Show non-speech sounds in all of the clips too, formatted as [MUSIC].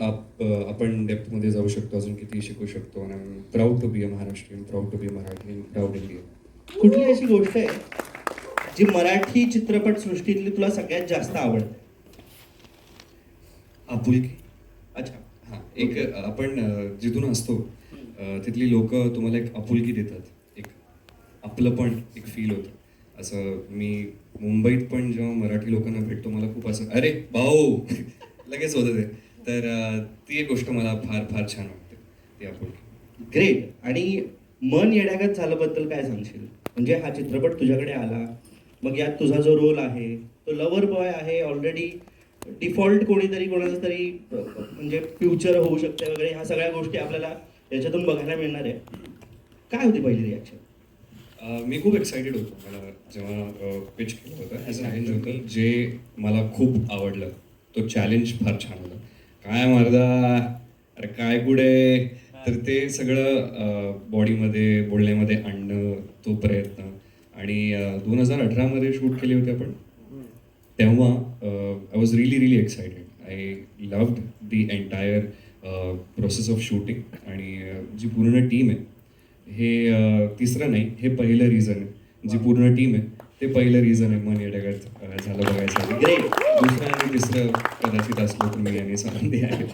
आप आपण डेप्थमध्ये जाऊ शकतो अजून किती शिकू शकतो. आणि I proud to be a Maharashtrian proud to be a Marathi proud Indian कुठली अशी गोष्ट आहे जी मराठी चित्रपट सृष्टीतली तुला सगळ्यात जास्त आवडते? आपुलकी. अच्छा हां एक आपण जिथून असतो तिथली लोक तुम्हाला एक आपुलकी देतात. एक आपलं पण एक फील होतं. असं मी मुंबईत पण जेव्हा मराठी लोकांना भेटतो मला खूप असं अरे भाऊ. [LAUGHS] लगेच होतं ते. तर ती एक गोष्ट मला फार फार छान वाटते आपुलकी ग्रेट. आणि मन येण्यागत झाल्याबद्दल काय सांगशील? म्हणजे हा चित्रपट तुझ्याकडे आला मग यात तुझा जो रोल आहे तो लवर बॉय आहे ऑलरेडी डिफॉल्ट कोणीतरी कोणाचं तरी म्हणजे फ्युचर होऊ शकते वगैरे ह्या सगळ्या गोष्टी आपल्याला याच्यातून बघायला मिळणार आहे काय होती पहिली रिॲक्शन मी खूप एक्सायटेड होतो. मला जेव्हा पिच केलं होतं ॲज अ होतं जे मला खूप आवडलं तो चॅलेंज फार छान होता. काय मर्दा? अरे काय कुठे तर ते सगळं बॉडीमध्ये बोलण्यामध्ये आणणं तो प्रयत्न. आणि दोन हजार अठरामध्ये शूट केले होते आपण. तेव्हा I was really really excited I loved the entire process of shooting आणि जी पूर्ण टीम आहे. हे तिसरं नाही हे पहिलं रिझन आहे. जी पूर्ण टीम आहे. ते पहिलं रिझन आहे मन येड्यागत अ, झालं बघायचं. ग्रेट दुसरं आणि तिसरं कदाचित असलं तर मी यांनी संबंधी आहे.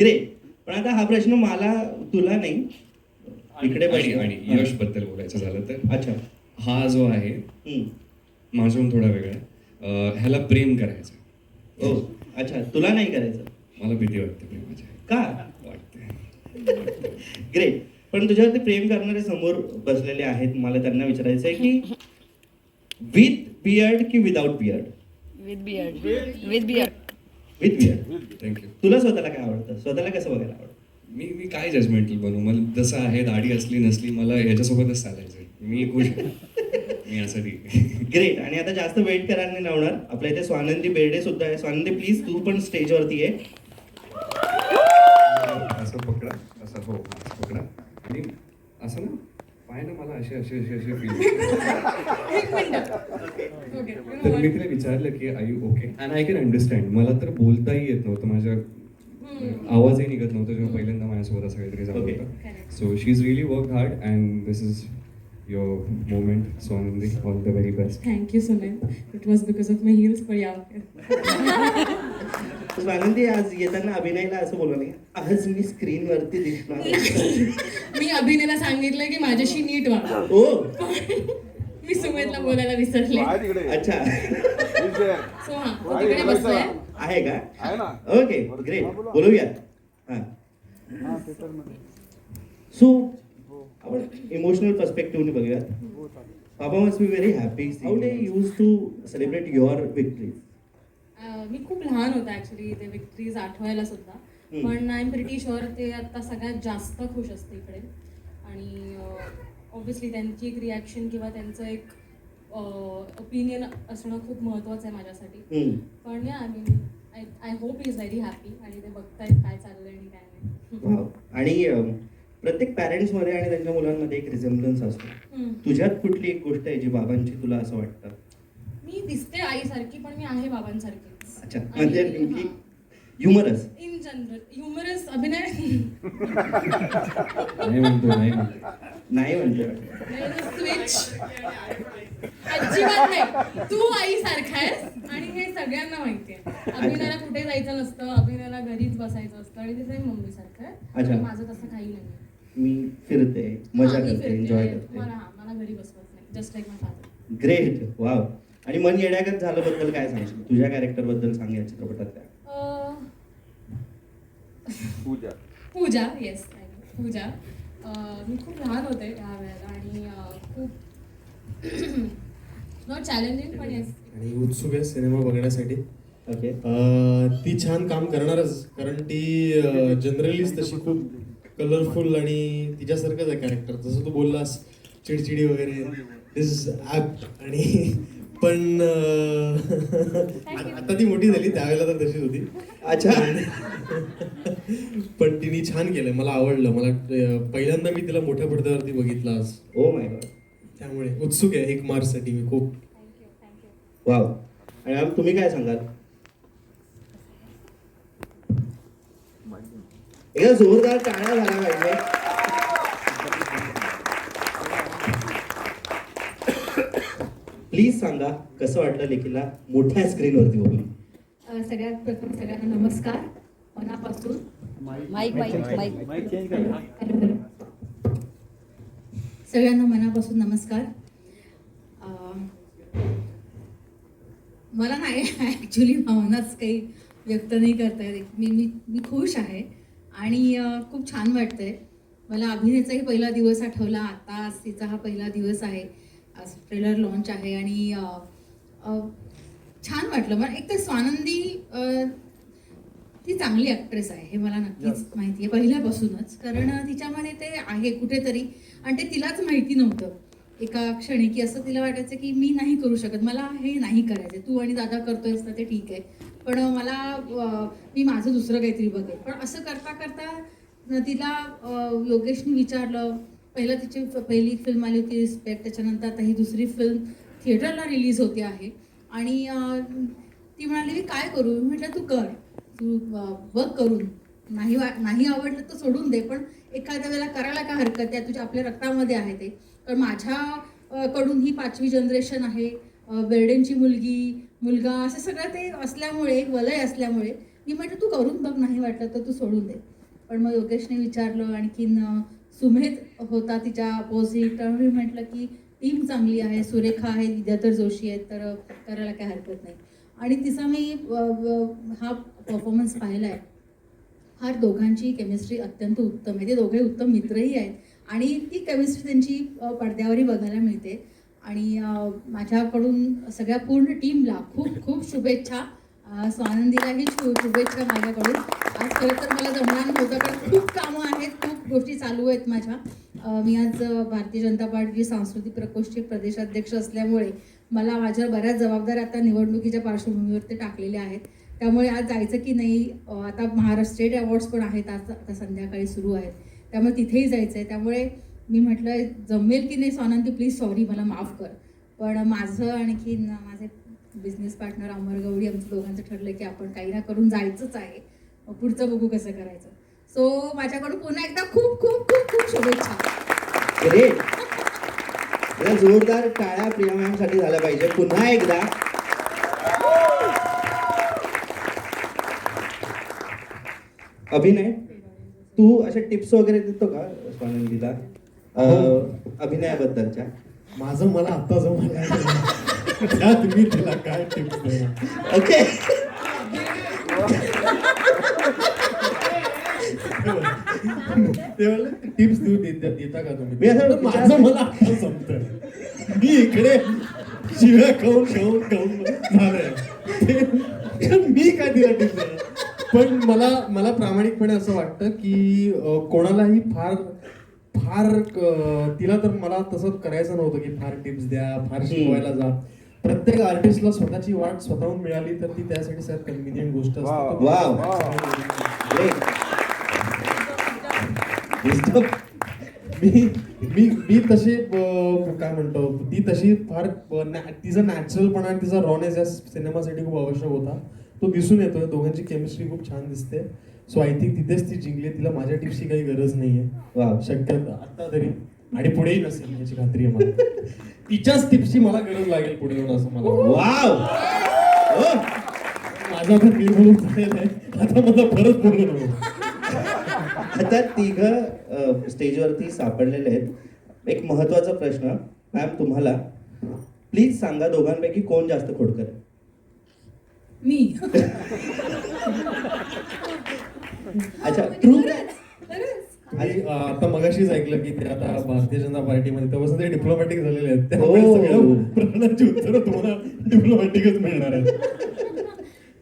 ग्रेट पण आता हा प्रश्न मला तुला नाही. इकडे प्रश्न- आणि यशबद्दल बोलायचं झालं तर? अच्छा. हा जो आहे. माझ्याहून थोडा वेगळा आहे. ह्याला प्रेम करायचं. हो अच्छा. तुला नाही करायचं? मला भीती वाटते प्रेमाची. का? वाटते. ग्रेट पण तुझ्यावरती प्रेम करणारे समोर बसलेले आहेत मला त्यांना विचारायचं आहे की विथ बियर्ड की without beard with beard with beard with beard thank you तुला स्वतःला काय आवडतं? स्वतःला कसं बघायला आवडतं? मी मी काय जजमेंटल बनू? मला जसं आहे दाढी असली नसली मला याच्यासोबतच चालायचं मी खुश मी असं ठीक आहे. ग्रेट आणि आता जास्त वेट करायला नाही लावणार. आपल्या इथे स्वानंदी बेर्डे सुद्धा आहे. स्वानंदी प्लीज तू पण स्टेजवरती आहे असं पकडा असं हो असं पकडा आणि असं ना पाय ना मला असे असे असे असे तर मी तिला विचारलं की I you okay and I can understand मला तर बोलताही येत नव्हतं. माझ्या आवाजही निघत नव्हता जेव्हा पहिल्यांदा माझ्यासोबत असं काहीतरी झालं. होतं. So she is really work hard and this is your moment so Anandi all the very best Thank you, Sunil. It was because of my heels, but yeah. [LAUGHS] Swanandi आज येताना अभिनयला असं बोलू नाही आज मी स्क्रीनवरती दिसणार [LAUGHS] मी अभिनेला सांगितलं की माझ्याशी नीट वागा. ओ [LAUGHS] मी सुमेधला बोलायला विसरले. आहे तिकडे. अच्छा. सो हा तो तिकडे बसलाय. आहे का? आहे ना? ओके ग्रेट बोलूयात. हां. हा पेपरमध्ये हो. सो आपण इमोशनल पर्स्पेक्टिव्हने बघूयात हो must be very happy. How they used to celebrate your victories? अं, मी खूप लहान होता ऍक्च्युली ते विक्ट्रीज आठवायला सुद्धा. पण आय एम प्रिटी शुअर ते आता सगळ्यात जास्त खुश असते इकडे आणि ऑब्व्हियसली त्यांची एक रिॲक्शन किंवा त्यांचं एक ओपिनियन असणं खूप महत्त्वाचं आहे माझ्यासाठी. पण या I mean I I hope is very happy आणि ते बघतायत काय चाललंय आणि काय नाही. आणि प्रत्येक parents मध्ये आणि त्यांच्या मुलांमध्ये एक रिझेम्बलन्स असतो. तुझ्यात कुठली एक गोष्ट आहे जी बाबांची तुला असं वाटतं? मी दिसते आईसारखी पण मी आहे बाबांसारखी अच्छा म्हणजे नेमकी ह्युमरस? इन जनरल ह्युमरस अभिनय. नाही म्हणतो नाही म्हणतो. नाही म्हणते. स्विच अजिबात नाही. तू आई सारखा आहेस आणि हे सगळ्यांना माहिती आहे. अभिनयाला कुठे जायचं नसतं अभिनयाला घरीच बसायचं असतं आणि ते मम्मी सारखं आहे. अच्छा. माझं तसं काही नाही. मी फिरते मजा हा, मी करते फिरते. एन्जॉय करते. मला हा मला घरी बसवत नाही. Just like my father great wow आणि मन येण्यागत झालं बद्दल काय सांगशील? तुझ्या कॅरेक्टरबद्दल सांग या चित्रपटातल्या [LAUGHS] पूजा. पूजा येस पूजा. अं, मी खूप लहान होते त्या वेळेला आणि अं, खूप नॉट चॅलेंजिंग पण येस आणि उत्सुक आहे सिनेमा बघण्यासाठी. ओके अं, ती छान काम करणारच कारण ती जनरलीच तशी खूप कलरफुल आणि तिच्यासारखंच आहे कॅरेक्टर जसं तू बोललास चिडचिडी वगैरे. दिस ॲप आणि पण आता ती मोठी झाली त्यावेळेला तर तशीच होती. अच्छा. पण तिने छान केलं मला आवडलं. मला पहिल्यांदा मी तिला मोठ्या पडद्यावरती बघितलं आज. ओ माय गॉड त्यामुळे उत्सुक आहे एक मार्चसाठी मी खूप. थँक्यू थँक्यू वाव आणि तुम्ही काय सांगाल? एकदा जोरदार टाळ्या झाला पाहिजे. प्लीज सांगा कसं वाटलं लेखीला मोठ्या स्क्रीनवरती बघून. सगळ्यात प्रथम सगळ्यांना नमस्कार. मनापासून. माईक चेंज करा. सगळ्यांना मनापासून नमस्कार. मला नाही ॲक्च्युली भावनाच काही व्यक्त नाही करता येत. मी मी मी खुश आहे. आणि खूप छान वाटतंय. मला अभिनेचाही पहिला दिवस आठवला. आता आज तिचा हा पहिला दिवस आहे. आज ट्रेलर लॉन्च आहे आणि छान वाटलं. मला एक तर स्वानंदी ती चांगली ॲक्ट्रेस आहे. हे मला नक्कीच माहिती आहे पहिल्यापासूनच. कारण तिच्यामध्ये ते आहे कुठेतरी. आणि ते तिलाच माहिती नव्हतं. एका क्षणी की असं तिला वाटायचं की मी नाही करू शकत. मला हे नाही करायचं तू आणि दादा करतोयस तर ते ठीक आहे. पण मला मी माझं दुसरं काहीतरी बघेल. पण असं करता करता तिला योगेशने विचारलं. पहिलं तिची पहिली फिल्म आली होती रिस्पेक्ट त्याच्यानंतर आता ही दुसरी फिल्म थिएटरला रिलीज होते आहे. आणि ती म्हणाली मी काय करू? मी म्हटलं तू कर. तू बघ करून. नाही वा नाही आवडलं तर सोडून दे पण एखाद्या वेळेला करायला काय हरकत आहे? तुझ्या आपल्या रक्तामध्ये आहे ते. कारण माझ्याकडून ही पाचवी जनरेशन आहे. बेर्डेंची मुलगी मुलगा असं सगळं ते असल्यामुळे एक वलय असल्यामुळे मी म्हटलं तू करून बघ नाही वाटलं तर तू सोडून दे. पण मग योगेशने विचारलं आणखीन सुमेध होता तिच्या अपोजिट तर मी म्हटलं की टीम चांगली आहे सुरेखा आहे विद्याधर जोशी आहेत तर करायला काय हरकत नाही. आणि तिचा मी हा परफॉर्मन्स पाहिला आहे फार दोघांची केमिस्ट्री अत्यंत उत्तम आहे. ते दोघे उत्तम मित्रही आहेत. आणि ती केमिस्ट्री त्यांची पडद्यावरही बघायला मिळते. आणि माझ्याकडून सगळ्या पूर्ण टीमला खूप खूप शुभेच्छा. स्वानंदीलाही शु शुभेच्छा माझ्याकडून. आज खरं तर मला जमणार नव्हतं कारण खूप कामं आहेत खूप गोष्टी चालू आहेत माझ्या. मी आज भारतीय जनता पार्टी सांस्कृतिक प्रकोष्ठचे प्रदेशाध्यक्ष असल्यामुळे मला माझ्या बऱ्याच जबाबदाऱ्या आता निवडणुकीच्या पार्श्वभूमीवरती टाकलेल्या आहेत. त्यामुळे आज जायचं की नाही आता महाराष्ट्र स्टेट अवॉर्ड्स पण आहेत आज आता संध्याकाळी सुरू आहेत. त्यामुळे तिथेही जायचं आहे त्यामुळे मी म्हटलं जमेल की नाही सोनंती प्लीज सॉरी मला माफ कर. पण माझं आणखीन माझे बिझनेस पार्टनर अमर गवडी आमचं दोघांचं ठरलं की आपण काही ना करून जायचंच आहे. पुढचं बघू कसं करायचं. सो माझ्याकडून पुन्हा एकदा खूप खूप खूप खूप शुभेच्छा. जोरदार टाळ्या प्रिया मॅमसाठी झाल्या पाहिजे. पुन्हा एकदा. अभिनय तू अशा टिप्स वगैरे देतो का स्वानंदीला अभिनयाबद्दलच्या. माझं मला आता जमलं त्यात मी तिला काय टिप्स ओके. ते म्हणले टिप्स देऊ देता देता का तुम्ही? माझं मला आता जमत मी इकडे शिव्या खाऊन खाऊन खाऊन झालंय मी काय तिला टिप्स पण मला मला प्रामाणिकपणे असं वाटतं की कोणालाही फार फार तिला तर मला तसं करायचं नव्हतं की फार टिप्स द्या फार शिकवायला जा. प्रत्येक आर्टिस्टला स्वतःची वाट स्वतःहून मिळाली तर ती त्यासाठी सर कन्व्हिनियंट गोष्ट. मी मी मी तशी काय म्हणतो ती तशी फार तिचा नॅचरलपणा आणि तिचा रॉनेस या सिनेमासाठी खूप आवश्यक होता. तो दिसून येतोय दोघांची केमिस्ट्री खूप छान दिसते. सो आय थिंक तिथेच ती जिंकली. तिला माझ्या टिप्सची काही गरज नाहीये. वाव शक्यता आता तरी. आणि पुढेही नसेल याची खात्री आहे मला. तिच्याच टिप्सची मला गरज लागेल पुढे येऊन असं मला. वाव. हो. माझा झालेला आहे आता मला परत बोलू नको आता तिघ स्टेजवरती सापडलेले आहेत. एक महत्त्वाचा प्रश्न मॅम तुम्हाला. प्लीज सांगा दोघांपैकी कोण जास्त खोडकर आहे? मी. [LAUGHS] अच्छा ट्रू आणि आता मगाशीच ऐकलं की ते आता भारतीय जनता पार्टीमध्ये तेव्हा ते डिप्लोमॅटिक झालेले आहेत. त्यामुळे हो. सगळ्या प्रश्नांची उत्तरं तुम्हाला डिप्लोमॅटिकच मिळणार आहेत.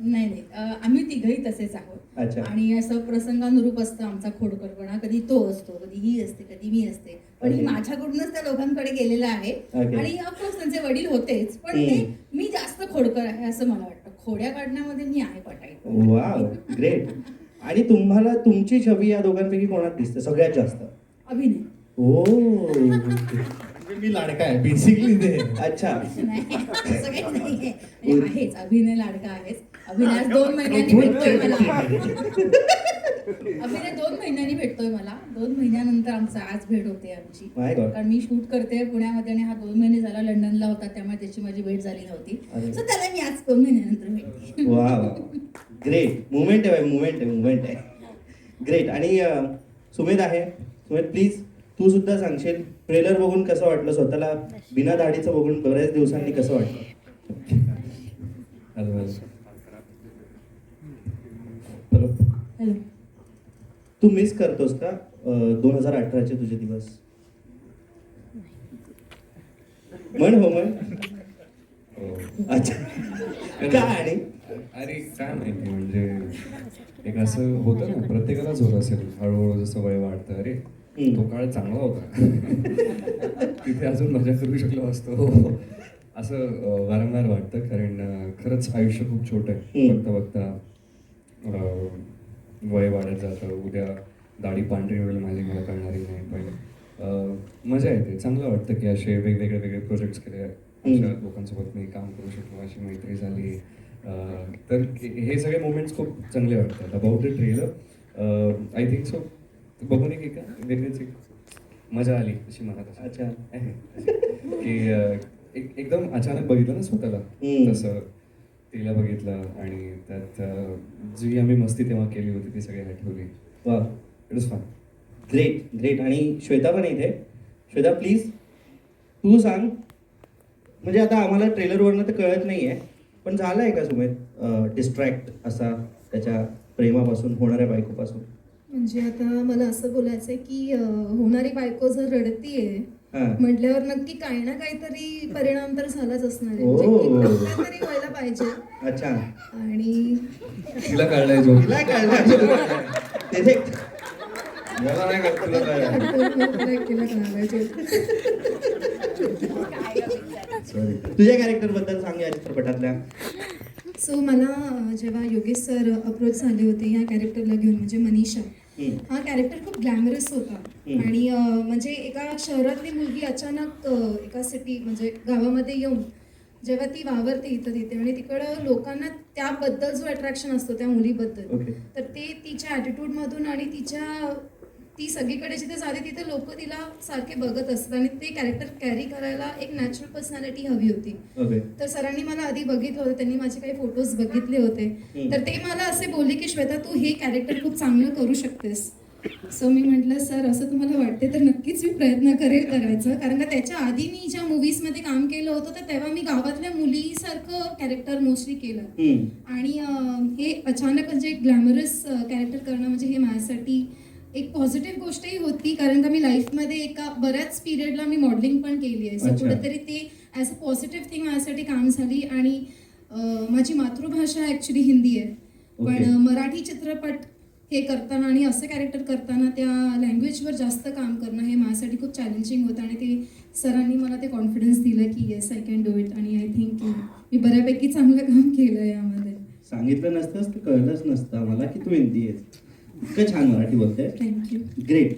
नाही नाही. आम्ही तिघही तसेच आहोत. आणि असं प्रसंगानुरूप असतं आमचा खोडकरपणा. कधी तो असतो कधी ही असते कधी मी असते. पण ही. माझ्याकडूनच त्या दोघांकडे गेलेलं आहे. आणि ऑफकोर्स त्यांचे वडील होतेच पण मी जास्त खोडकर आहे असं मला वाटतं. खोड्या काढण्यामध्ये मी आहे पटाई. वाव ग्रेट आणि तुम्हाला तुमची छवी या दोघांपैकी कोणात दिसते? सगळ्यात जास्त. अभिनय. ओ. म्हणजे मी लाडका आहे बेसिकली ते. अच्छा. [LAUGHS] म्हणजे आहेच अभिनय लाडका आहेच अभिनय दोन [LAUGHS] महिन्यांनी भेटतोय मला. अभिनय दोन महिन्यांनी भेटतोय मला. दोन महिन्यानंतर आमचा आज भेट होते आमची. कारण मी शूट करते पुण्यामध्ये आणि हा दोन महिने झाला लंडनला होता त्यामुळे त्याची माझी भेट झाली नव्हती. सो त्याला मी आज दोन महिन्यानंतर भेटते. [LAUGHS] ग्रेट मुवमेंट आहे मुवमेंट आहे मुवमेंट आहे. ग्रेट आणि सुमेध आहे. सुमेध प्लीज तू सुद्धा सांगशील ट्रेलर बघून कसं वाटलं? स्वतःला बिना दाढीचं बघून बऱ्याच दिवसांनी कसं वाटलं? हॅलो हॅलो हॅलो हॅलो तू मिस करतोस का दोन हजार अठराचे तुझे दिवस? म्हण हो म्हण. अच्छा. का आणि? अरे काय माहिती म्हणजे एक असं होतं ना प्रत्येकालाच होत असेल हळूहळू जसं वय वाढतं. अरे. तो काळ चांगला होता. [LAUGHS] तिथे अजून मजा करू शकलो असतो. [LAUGHS] असं वारंवार वाटतं कारण खरंच आयुष्य खूप छोटं आहे. बघता बघता वय वाढत जातं. उद्या दाढी पांढरी होईल माझी मला कळणारही नाही पण मजा येते. चांगलं वाटतं की असे वेगवेगळे वेगळे प्रोजेक्ट्स केले. अशा लोकांसोबत मी काम करू शकलो अशी मैत्री झाली. तर हे सगळे मोमेंट्स खूप चांगले वाटतात. About the trailer I think so बघून एक एका वेगळीच एक मजा आली अशी मला. अच्छा. आहे. की एक एकदम अचानक बघितलं ना स्वतःला. तसं तिला बघितलं आणि त्यात जी आम्ही मस्ती तेव्हा केली होती ती सगळी आठवली. वा it is fun great great आणि श्वेता पण इथे. श्वेता प्लीज तू सांग. म्हणजे आता आम्हाला ट्रेलरवरनं तर कळत नाही आहे पण झालं आहे का सुमेध डिस्ट्रॅक्ट असा त्याच्या प्रेमापासून होणाऱ्या बायकोपासून? म्हणजे आता मला असं बोलायचं आहे की अं, होणारी बायको जर रडतीये हां. म्हटल्यावर नक्की काही ना काहीतरी परिणाम तर झालाच असणार आहे. ओ. म्हणजे तरी व्हायला पाहिजे. अच्छा. आणि तिला कळलंय जो. तिला कळलं तेथे मला नाही कळत तुला कळलं केलं कळायला पाहिजे सॉरी तुझ्या कॅरेक्टरबद्दल सांग या चित्रपटातल्या सो मला जेव्हा योगेश सर अप्रोच झाले होते ह्या कॅरेक्टरला घेऊन म्हणजे मनीषा. हा कॅरेक्टर खूप ग्लॅमरस होता. आणि म्हणजे एका शहरातली मुलगी अचानक एका सिटी म्हणजे गावामध्ये येऊन जेव्हा ती वावरते इथं तिथे आणि तिकडं लोकांना त्याबद्दल जो अट्रॅक्शन असतो त्या मुलीबद्दल तर ते तिच्या ॲटिट्यूडमधून आणि तिच्या ती सगळीकडे जिथे जाते तिथे लोक तिला सारखे बघत असतात. आणि ते कॅरेक्टर कॅरी करायला एक नॅचरल पर्सनॅलिटी हवी होती. तर सरांनी मला आधी बघितलं होतं त्यांनी माझे काही फोटोज बघितले होते. तर ते मला असे बोलले की श्वेता तू हे कॅरेक्टर खूप चांगलं करू शकतेस. सो मी म्हटलं सर असं तुम्हाला वाटते तर नक्कीच मी प्रयत्न करेल करायचं. कारण का त्याच्या आधी मी ज्या मूवीजमध्ये काम केलं होतं तर तेव्हा मी गावातल्या मुलीसारखं कॅरेक्टर मोस्टली केलं. आणि हे अचानक म्हणजे एक ग्लॅमरस कॅरेक्टर करणं म्हणजे हे माझ्यासाठी एक पॉझिटिव्ह गोष्टही होती कारण का मी लाईफमध्ये एका बऱ्याच पिरियडला मी मॉडेलिंग पण केली आहे. सो अच्छा. कुठेतरी ते ॲज अ पॉझिटिव्ह थिंग माझ्यासाठी काम झाली आणि अं, माझी मातृभाषा ॲक्च्युली हिंदी आहे. पण Okay. अं, मराठी चित्रपट हे करताना आणि असं कॅरेक्टर करताना त्या लँग्वेजवर जास्त काम करणं हे माझ्यासाठी खूप चॅलेंजिंग होतं आणि ते सरांनी मला ते कॉन्फिडन्स दिलं की yes I can do it आणि आय थिंक की मी बऱ्यापैकी चांगलं काम केलं यामध्ये. सांगितलं नसतंच तर कळलंच नसतं आम्हाला की तू हिंदी आहेस. इतकं छान मराठी बोलते ग्रेट